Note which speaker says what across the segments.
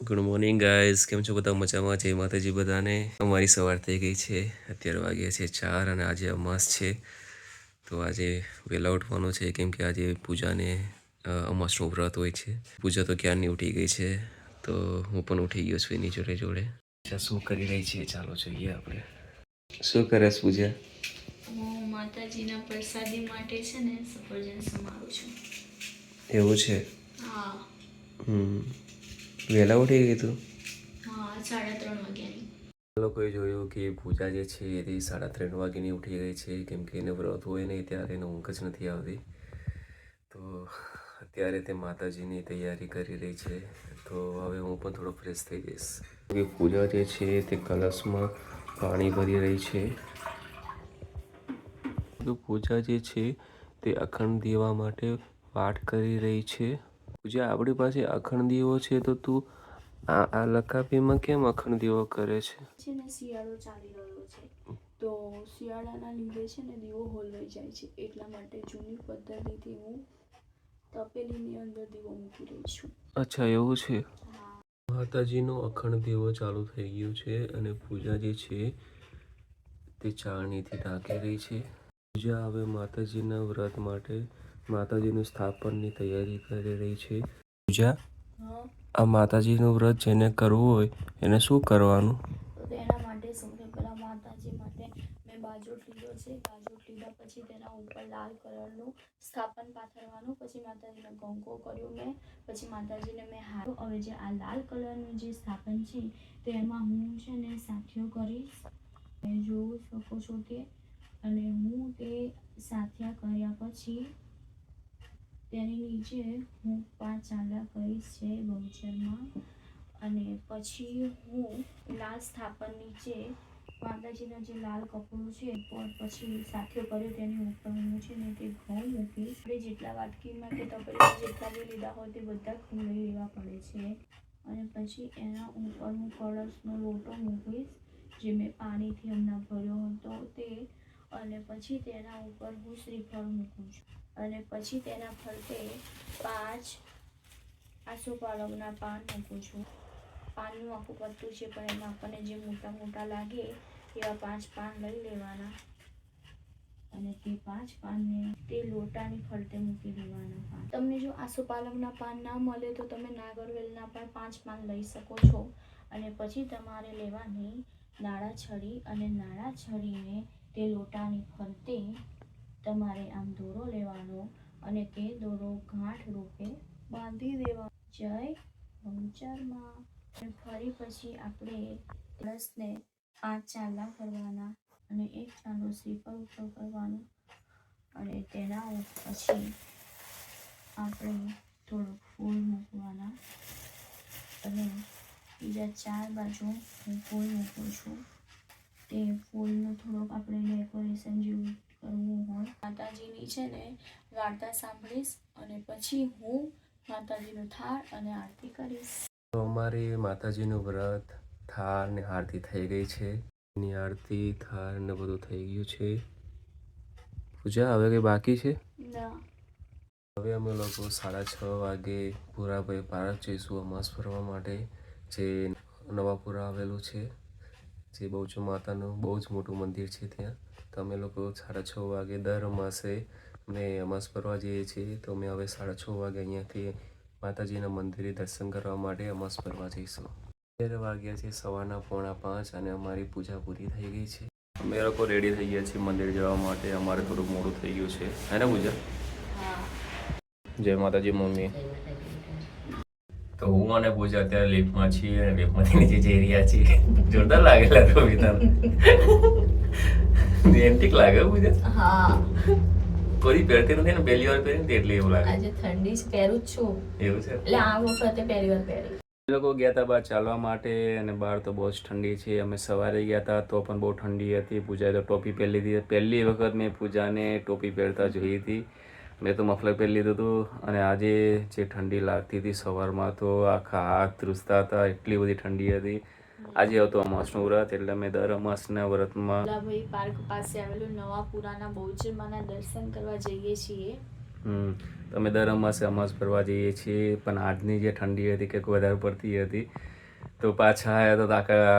Speaker 1: Good morning guys કેમ છો બધા? મજામાં? જય માતાજી બધાને. અમારી સવાર થઈ ગઈ છે. અત્યારે વાગ્યા છે ચાર અને આજે અમાસ છે. તો આજે વહેલા ઉઠવાનો છે. કેમ કે આજે પૂજાને અમાસનું વ્રત હોય છે. પૂજા તો ક્યારની ઉઠી ગઈ છે? તો હું પણ ઉઠી ગયો છું એની જોડે જોડે. શું કરી રહી છે? ચાલો જોઈએ આપણે. શું કરે છે પૂજા?
Speaker 2: હું માતાજીના પ્રસાદી માટે છે ને સફરજન સમારું છું.
Speaker 1: એવું છે?
Speaker 2: હા.
Speaker 1: હમ. વહેલા ઉઠી ગઈ તું?
Speaker 2: હા સાડા ત્રણ વાગ્યાની.
Speaker 1: લોકોએ જોયું કે પૂજા જે છે એ સાડા ત્રણ વાગ્યાની ઉઠી ગઈ છે. કેમ કે એને વ્રત હોય નહીં ત્યારે એને ઊંઘ જ નથી આવતી. તો અત્યારે તે માતાજીની તૈયારી કરી રહી છે. તો હવે હું પણ થોડો ફ્રેશ થઈ જઈશ. કે પૂજા જે છે તે કલશમાં પાણી ભરી રહી છે. તો પૂજા જે છે તે અખંડ દેવા માટે વાટ કરી રહી છે. પૂજા આપણી પાસે અખંડ દીવો છે તો તું આ આ લકાપીમાં કેમ અખંડ દીવો કરે છે?
Speaker 2: છે ને શિયાળો ચાલી રહ્યો છે. તો શિયાળાના લીધે છે ને દીવો હોલવાઈ જાય છે. એટલા માટે જૂની પદ્ધતિથી હું તપેલીની અંદર દીવો મૂકી રહી છું.
Speaker 1: અચ્છા એવું છે? માતાજીનો અખંડ દીવો ચાલુ થઈ ગયું છે અને પૂજા જે છે તે ચાળણીથી ઢાંકી રહી છે. પૂજા હવે માતાજીના વ્રત માટે માતાજીનું સ્થાપનની તૈયારી કરી રહી છે. પૂજા? આ માતાજીનું વ્રત જેને કરવું હોય એને શું કરવાનું?
Speaker 2: તેના માટે સૌથી પહેલાં માતાજી માટે મેં બાજોટ લીધો છે. બાજોટ લીધા પછી તેના ઉપર લાલ કલરનું સ્થાપન પાથરવાનું. પછી માતાજીને કંકો કર્યો મેં. પછી માતાજીને મેં હાર. હવે જે આ લાલ કલરનું જે સ્થાપન છે તેમાં હું છે ને સાથીઓ કરીશ. મેં જોઈ શકો છો કે અને હું તે સાથિયા કર્યા પછી તેની નીચે હું પાંચ આંડા કરીશ છે બહુચરમાં. અને પછી હું લાલ સ્થાપન નીચે માતાજીના જે લાલ કપડું છે, પણ પછી સાથે કર્યો તેની ઉપર હું છે ને તે ઘઉં મૂકીશ. આપણે જેટલા વાટકીમાં કે તપેલીમાં જેટલા બી લીધા હોય તે બધા ઘઉં લેવા પડે છે. અને પછી એના ઉપર હું કળશનો લોટો મૂકીશ, જે મેં પાણીથી હમણાં ભર્યો હતો તે. અને પછી તેના ઉપર હું શ્રીફળ મૂકું છું. અને પછી તેના ફરતે પાંચ આસોપાલવના પાન મૂકું છું. પાનનું આખું પત્તું છે, પણ એમાં આપણને જે મોટા મોટા લાગે એવા પાંચ પાન લઈ લેવાના. અને તે પાંચ પાનને તે લોટાની ફરતે મૂકી દેવાના પાન. તમને જો આસોપાલવના પાન ના મળે તો તમે નાગરવેલના પણ પાંચ પાન લઈ શકો છો. અને પછી તમારે લેવાની નાળા છડી અને નાળા છડીને તે લોટાની ફરતે તમારે આમ દોરો લેવાનો અને તે દોરો ગાંઠ રૂપે બાંધી દેવા જય ભંચરમાં અને ફરી પછી આપણે પ્લસને પાંચ ચાંદલા કરવાના અને એક ચાંદો સ્લીપર ઉપર કરવાનો અને તેના પછી આપણે થોડુંક ફૂલ મૂકવાના અને બીજા ચાર બાજુ હું ફૂલ મૂકું છું. તે ફૂલનું થોડુંક આપણે ડેકોરેશન જેવું કરવું હોય માતાજીની છે ને વાર્તા સાંભળીશ અને પછી હું માતાજીનું થાળ અને આરતી કરીશ.
Speaker 1: તો અમારી માતાજીનું વ્રત થાળ ને આરતી થઈ ગઈ છે. એની આરતી થાળ ને બધું થઈ ગયું છે. પૂજા હવે કંઈ બાકી છે?
Speaker 2: ના.
Speaker 1: હવે અમે લોકો સાડા છ વાગે ભૂરાભાઈ પાર્ક જઈશું અમાસ ફરવા માટે જે નવાપુરા આવેલું છે. જે બહુચુ માતાનું બહુ જ મોટું મંદિર છે ત્યાં. તો અમે લોકો સાડા છ વાગે દર અમાસે અમે અમાસ ફરવા જઈએ છીએ. તો અમે હવે સાડા છ વાગે અહીંયાથી માતાજીના મંદિરે દર્શન કરવા માટે અમાસ ફરવા જઈશું. અત્યારે વાગ્યા છે સવારના પોણા પાંચ અને અમારી પૂજા પૂરી થઈ ગઈ છે. અમે લોકો રેડી થઈ ગયા છીએ મંદિર જવા માટે. અમારે થોડું મોડું થઈ ગયું છે. હે ને પૂજા? જય માતાજી મમ્મી. તો હું અને પૂજા અત્યારે લિફ્ટમાં છીએ અને લિફ્ટમાંથી નીચે જઈ રહ્યા છીએ. જોરદાર લાગેલા તો વિધાન એન્ટિક લાગે પૂજા?
Speaker 2: હા.
Speaker 1: કોઈ પહેરતી નથી ને પહેલી વાર પહેરી ને એટલે એવું લાગે.
Speaker 2: આજે ઠંડી જ પહેરું જ છું.
Speaker 1: એવું છે?
Speaker 2: એટલે આ વખતે પહેલી વાર પહેરી.
Speaker 1: લોકો ગયા હતા બહાર ચાલવા માટે અને બહાર તો બહુ જ ઠંડી છે. અમે સવારે ગયા હતા તો પણ બહુ ઠંડી હતી. પૂજાએ તો ટોપી પહેરી હતી પહેલી વખત મેં પૂજાને ટોપી પહેરતા જોઈ હતી. મેં તો મફલર પહેરી લીધું હતું અને આજે જે ઠંડી લાગતી હતી સવારમાં તો આખા હાથ ધ્રુસતા હતા એટલી બધી ઠંડી હતી. આજે હતો અમાસનું વ્રત એટલે અમે દર અમાસના વ્રતમાં
Speaker 2: ભાઈ પાર્ક પાસે આવેલું નવાપુરાના બહુચરમાના દર્શન કરવા જઈએ છીએ.
Speaker 3: હમ તમે દર અમાસે અમાસ ફરવા જઈએ છીએ પણ આજની જે ઠંડી હતી કંઈક વધારે પડતી હતી તો પાછા આવ્યા તો આખા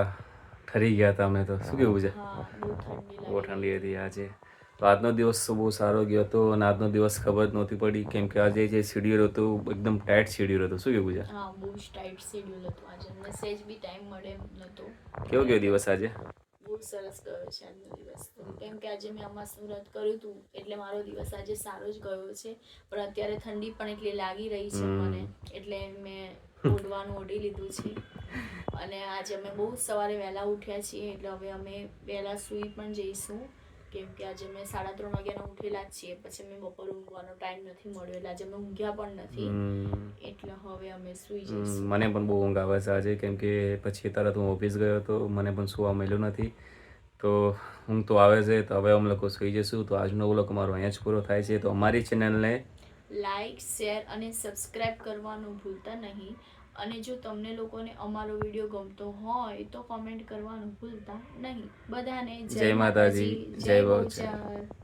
Speaker 3: ઠરી ગયા હતા અમે તો. શું કેવું છે?
Speaker 2: બહુ ઠંડી
Speaker 3: હતી આજે. તો આજનો દિવસ તો બહુ સારો ગયો હતો અને આજનો દિવસ ખબર નહોતી પડી. કેમ કે આજે જે શેડ્યુલ હતું એકદમ ટાઈટ શેડ્યુલ હતું. શું કેવું છે?
Speaker 2: હા બહુ જ ટાઈટ શેડ્યુલ હતું આજે. અમને સહેજ બી ટાઈમ મળે નહોતો
Speaker 3: કેવો ગયો દિવસ આજે?
Speaker 2: બહુ સરસ ગયો છે આજનો દિવસ. કેમ કે આજે મેં અમાસ વ્રત કર્યું હતું એટલે મારો દિવસ આજે સારો જ ગયો છે. પણ અત્યારે ઠંડી પણ એટલી લાગી રહી છે મને એટલે મેં ઓઢવાનું ઓઢી લીધું છે. અને આજે અમે બહુ સવારે વહેલા ઉઠ્યા છીએ એટલે હવે અમે વહેલા સૂઈ પણ જઈશું. કેમ કે આજે મેં સાડા ત્રણ વાગ્યાના ઉઠેલા જ છીએ. પછી મેં બપોર ઊંઘવાનો ટાઈમ નથી મળ્યો. એટલે આજે અમે ઊંઘ્યા પણ નથી. એટલે હવે અમે સુઈ જઈશું.
Speaker 3: મને પણ બહુ ઊંઘ આવે છે આજે. કેમ કે પછી તરત હું ઓફિસ ગયો હતો. મને પણ સુવા મળ્યું નથી. તો ઊંઘ તો આવે છે. તો હવે અમે લોકો સુઈ જઈશું. તો આજનો વ્લોગ અમારો અહીંયા જ પૂરો થાય છે. તો અમારી ચેનલને
Speaker 2: લાઈક શેર અને સબસ્ક્રાઇબ કરવાનું ભૂલતા નહીં. અને જો તમને લોકોને અમારો વીડિયો ગમતો હોય તો કોમેન્ટ કરવાનું ભૂલતા નહીં બધાને
Speaker 3: જય માતાજી, જય
Speaker 2: બહુચર.